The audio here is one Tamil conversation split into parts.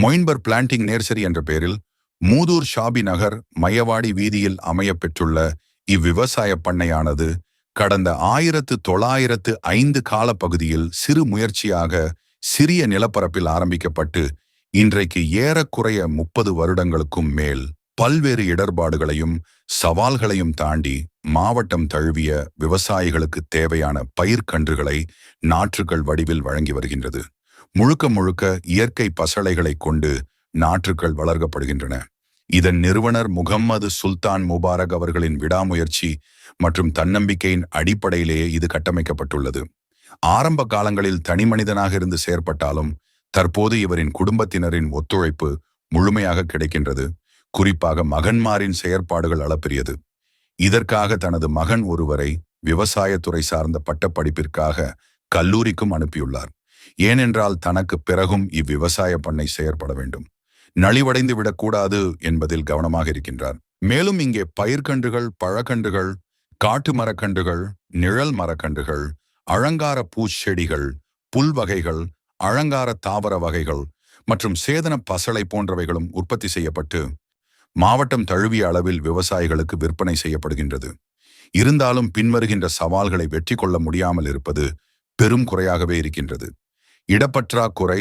மொயின்பர் பிளான்டிங் நேர்சரி என்ற பெயரில் மூதூர் ஷாபி நகர் மையவாடி வீதியில் அமையப் பெற்றுள்ள இவ்விவசாய பண்ணையானது கடந்த ஆயிரத்து தொள்ளாயிரத்து ஐந்து காலப்பகுதியில் சிறு முயற்சியாக சிறிய நிலப்பரப்பில் ஆரம்பிக்கப்பட்டு இன்றைக்கு ஏறக்குறைய முப்பது வருடங்களுக்கும் மேல் பல்வேறு இடர்பாடுகளையும் சவால்களையும் தாண்டி மாவட்டம் தழுவிய விவசாயிகளுக்கு தேவையான பயிர்க்கன்றுகளை நாற்றுகள் வடிவில் வழங்கி வருகின்றது. முழுக்க முழுக்க இயற்கை பசளைகளை கொண்டு நாற்றுக்கள் வளர்க்கப்படுகின்றன. இதன் நிறுவனர் முகம்மது சுல்தான் முபாரக் அவர்களின் விடாமுயற்சி மற்றும் தன்னம்பிக்கையின் அடிப்படையிலேயே இது கட்டமைக்கப்பட்டுள்ளது. ஆரம்ப காலங்களில் தனிமனிதனாக இருந்து செயற்பட்டாலும் தற்போது இவரின் குடும்பத்தினரின் ஒத்துழைப்பு முழுமையாக கிடைக்கின்றது. குறிப்பாக மகன்மாரின் செயற்பாடுகள் அளப்பெரியது. இதற்காக தனது மகன் ஒருவரை விவசாயத்துறை சார்ந்த பட்டப்படிப்பிற்காக கல்லூரிக்கும் அனுப்பியுள்ளார். ஏனென்றால் தனக்கு பிறகும் இவ்விவசாய பண்ணை செயற்பட வேண்டும். நலிவடைந்து விடக்கூடாது என்பதில் கவனமாக இருக்கின்றார். மேலும் இங்கே பயிர்கன்றுகள் பழக்கன்றுகள் காட்டு மரக்கன்றுகள் நிழல் மரக்கன்றுகள் அலங்கார பூச்செடிகள் புல் வகைகள் அலங்கார தாவர வகைகள் மற்றும் சேதன பசளை போன்றவைகளும் உற்பத்தி செய்யப்பட்டு மாவட்டம் தழுவிய அளவில் விவசாயிகளுக்கு விற்பனை செய்யப்படுகின்றது. இருந்தாலும் பின்வருகின்ற சவால்களை வெற்றி கொள்ள முடியாமல் இருப்பது பெரும் குறையாகவே இருக்கின்றது. இடப்பற்றாக்குறை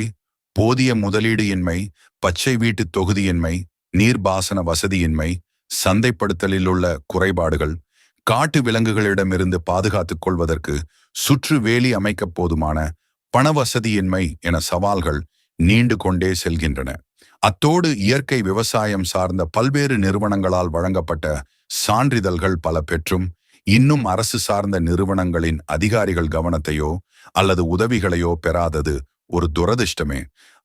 போதிய முதலீடு இன்மை பச்சை வீட்டு தொகுதியின்மை நீர்ப்பாசன வசதியின்மை சந்தைப்படுத்தலில் உள்ள குறைபாடுகள் காட்டு விலங்குகளிடமிருந்து பாதுகாத்துக் கொள்வதற்கு சுற்று வேலி அமைக்கப் போதுமான பணவசதியின்மை என சவால்கள் நீண்டு கொண்டே செல்கின்றன. அத்தோடு இயற்கை விவசாயம் சார்ந்த பல்வேறு நிறுவனங்களால் வழங்கப்பட்ட சான்றிதழ்கள் பல பெற்றும் இன்னும் அரசு சார்ந்த நிறுவனங்களின் அதிகாரிகள் கவனத்தையோ அல்லது உதவிகளையோ பெறாதது ஒரு துரதிர்ஷ்டமே.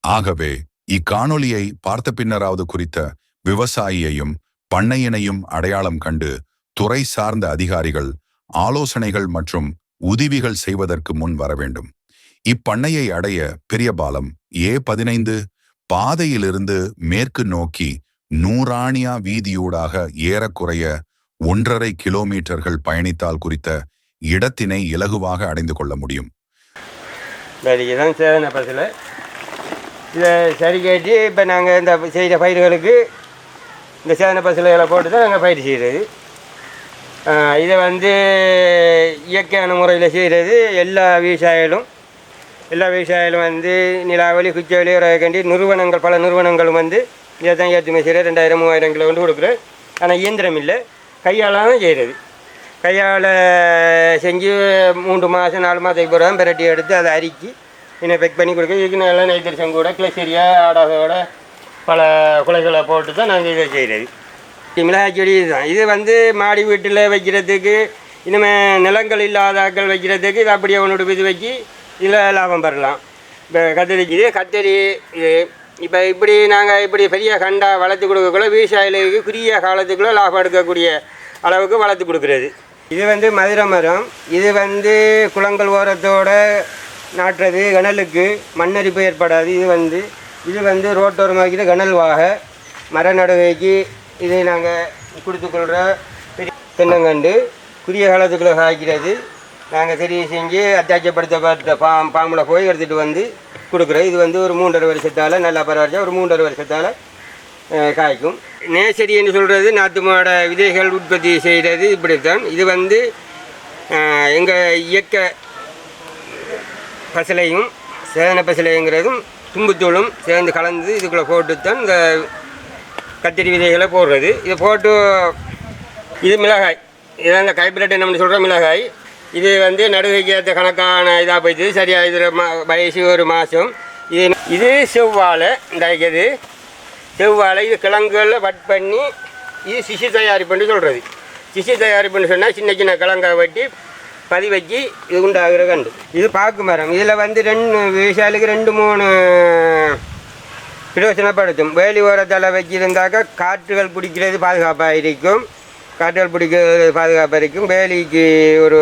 ஆகவே இக்காணொலியை பார்த்த பின்னராவது குறித்த விவசாயியையும் பண்ணையினையும் அடையாளம் கண்டு துறை சார்ந்த அதிகாரிகள் ஆலோசனைகள் மற்றும் உதவிகள் செய்வதற்கு முன் வர வேண்டும். இப்பண்ணையை அடைய பெரியபாலம் ஏ பதினைந்து பாதையிலிருந்து மேற்கு நோக்கி நூறாணியா வீதியூடாக ஏறக்குறைய ஒன்றரை கிலோமீட்டர்கள் பயணித்தால் குறித்த இடத்தினை இலகுவாக அடைந்து கொள்ள முடியும். இதுதான் சேதன பஸ்ஸில் இதை சரி கேட்டு இப்போ நாங்கள் இந்த செய்கிற பயிர்களுக்கு இந்த சேதன பஸ்ஸில் போட்டு தான் நாங்கள் பயிர் செய்கிறது இதை வந்து இயற்கையான முறையில் செய்கிறது எல்லா விவசாயிகளும். எல்லா விவசாயிகளும் வந்து நிலாவலி குச்சவெளி கண்டி நிறுவனங்கள் பல நிறுவனங்களும் வந்து இதை தான் ஏற்றுமதி செய்கிற ரெண்டாயிரம் மூவாயிரம் கிலோ வந்து கொடுக்குறேன். ஆனால் இயந்திரம் இல்லை. கையால் தான் செய்கிறது கையால் செஞ்சு மூன்று மாதம் நாலு மாதத்துக்கு பிறகு பிரட்டி எடுத்து அதை அரிக்கி இன்னும் பெக் பண்ணி கொடுக்க. இதுக்கு நல்லா நைத்திரிசம் கூட கிளசரியா ஆடாதோட பல குலைகளை போட்டு தான் நாங்கள் இதை செய்கிறது மிளகாய் செடி இதுதான். இது வந்து மாடி வீட்டில் வைக்கிறதுக்கு இனிமேல் நிலங்கள் இல்லாத ஆட்கள் வைக்கிறதுக்கு இது அப்படியே ஒன்று இது வச்சு இதில் லாபம் பெறலாம். இப்போ கத்தரிக்கு கத்தரி இது இப்போ இப்படி நாங்கள் இப்படி பெரிய கண்டா வளர்த்து கொடுக்கக்குள்ள விவசாயிகளுக்கு குறுகிய காலத்துக்குள்ளே லாபம் எடுக்கக்கூடிய அளவுக்கு வளர்த்து கொடுக்குறது. இது வந்து மதுரை மரம். இது வந்து குளங்கள் ஓரத்தோட நாட்டுறது கனலுக்கு மண்ணரிப்பு ஏற்படாது. இது வந்து இது வந்து ரோட்டோரமாக்கிற கனல் வாக மர நடுகைக்கு இது நாங்கள் கொடுத்துக்கொள்கிற பெரிய தென்னங்கண்டு குறுகிய காலத்துக்குள்ளே காய்க்கிறது. நாங்கள் சரி செஞ்சு அத்தாட்சியப்படுத்தப்பட்ட பா பாம்பில் போய் எடுத்துகிட்டு வந்து கொடுக்குறோம். இது வந்து ஒரு மூன்றரை வருஷத்தால் நல்லா பரவாயில்ல ஒரு மூன்றரை வருஷத்தால் காய்க்கும். நேசரி என்று சொல்கிறது நாட்டு மாட விதைகள் உற்பத்தி செய்கிறது இப்படித்தான். இது வந்து எங்கள் இயக்க பசலையும் சேதன பசலைங்கிறதும் தும்புத்தூளும் சேர்ந்து கலந்து இதுக்குள்ளே போட்டு தான் இந்த கத்திரி விதைகளை போடுறது. இதை போட்டு இது மிளகாய். இதான் இந்த ஹைப்ரிட் நம்ம சொல்கிற மிளகாய். இது வந்து நடுகைக்கு ஏற்ற கணக்கான இதாக போயிடுது சரியாக இது மா வயசு ஒரு மாதம் இது இது செவ்வாழை இந்த செவ்வாழை இது கிழங்குகளில் வட் பண்ணி இது சிசு தயாரிப்புன்னு சொல்கிறது சிசு தயாரிப்புன்னு சொன்னால் சின்ன சின்ன கிழங்கை வெட்டி பதி வச்சு இது உண்டாகிற கண்டு. இது பாக்கு மரம். இதில் வந்து ரெண்டு விவசாயிகளுக்கு ரெண்டு மூணு பிரயோசனப்படுத்தும். வேலி ஓரத்தில் வச்சுருந்தாக்கா காற்றுகள் பிடிக்கிறது பாதுகாப்பாக இருக்கும். காற்றால் பிடிக்க பாதுகாப்பாக இருக்கும். வேலிக்கு ஒரு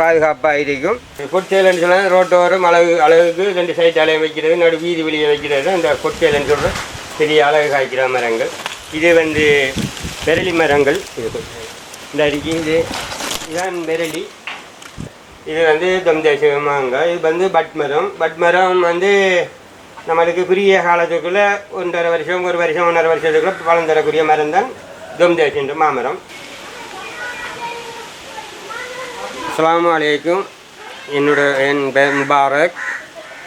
பாதுகாப்பாக இருக்கும். கொச்சேலன்னு சொன்னால் ரோட்டோரம் அழகு அழகுக்கு ரெண்டு சைட் அலையம் வைக்கிறது நடு வீதி வெளியே வைக்கிறது. அந்த இந்த கொச்சேலன்னு சொல்கிற பெரிய அழகு காய்க்கிற மரங்கள். இது வந்து விரலி மரங்கள். இது இந்த அடிக்கு இது இதுதான் விரலி. இது வந்து தொந்தேச இது வந்து பட் மரம். பட் மரம் வந்து நம்மளுக்கு குறுகிய காலத்துக்குள்ளே ஒன்றரை வருஷம் ஒரு வருஷம் ஒன்றரை வருஷத்துக்குள்ளே பலன் தரக்கூடிய மரம் தான் தொம்தேஷ் என்ற மாமரம் அஸ்ஸலாமு அலைக்கும் என்னோட என் பேர் முபாரக்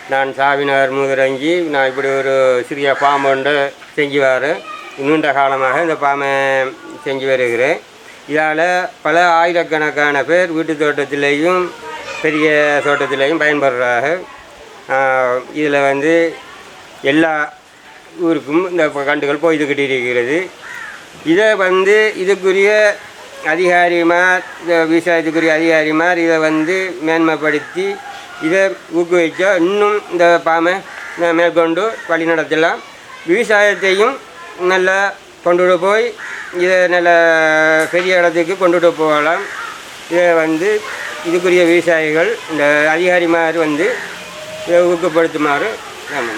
நான் சாவிநகர் முதுரங்கி நான் இப்படி ஒரு சிறிய ஃபார்ம் ஒன்று செஞ்சு வரேன் நீண்ட காலமாக இந்த ஃபார்மை செஞ்சு வருகிறேன் இதால் பல ஆயிரக்கணக்கான பேர் வீட்டு தோட்டத்திலேயும் பெரிய தோட்டத்திலேயும் பயன்படுறாங்க இதில் வந்து எல்லா ஊருக்கும் இந்த கண்டுகள் போய்கிட்டு இருக்கிறது இதை வந்து இதுக்குரிய அதிகாரிமார் இந்த விவசாயத்துக்குரிய அதிகாரிமார் இதை வந்து மேன்மைப்படுத்தி இதை ஊக்குவிச்சா இன்னும் இந்த பாமை மேற்கொண்டு வழி நடத்தலாம். விவசாயத்தையும் நல்லா கொண்டுட்டு போய் இதை நல்ல பெரிய இடத்துக்கு கொண்டுட்டு போகலாம். இதை வந்து இதுக்குரிய விவசாயிகள் இந்த அதிகாரிமார் வந்து இதை ஊக்கப்படுத்துமாறு நான்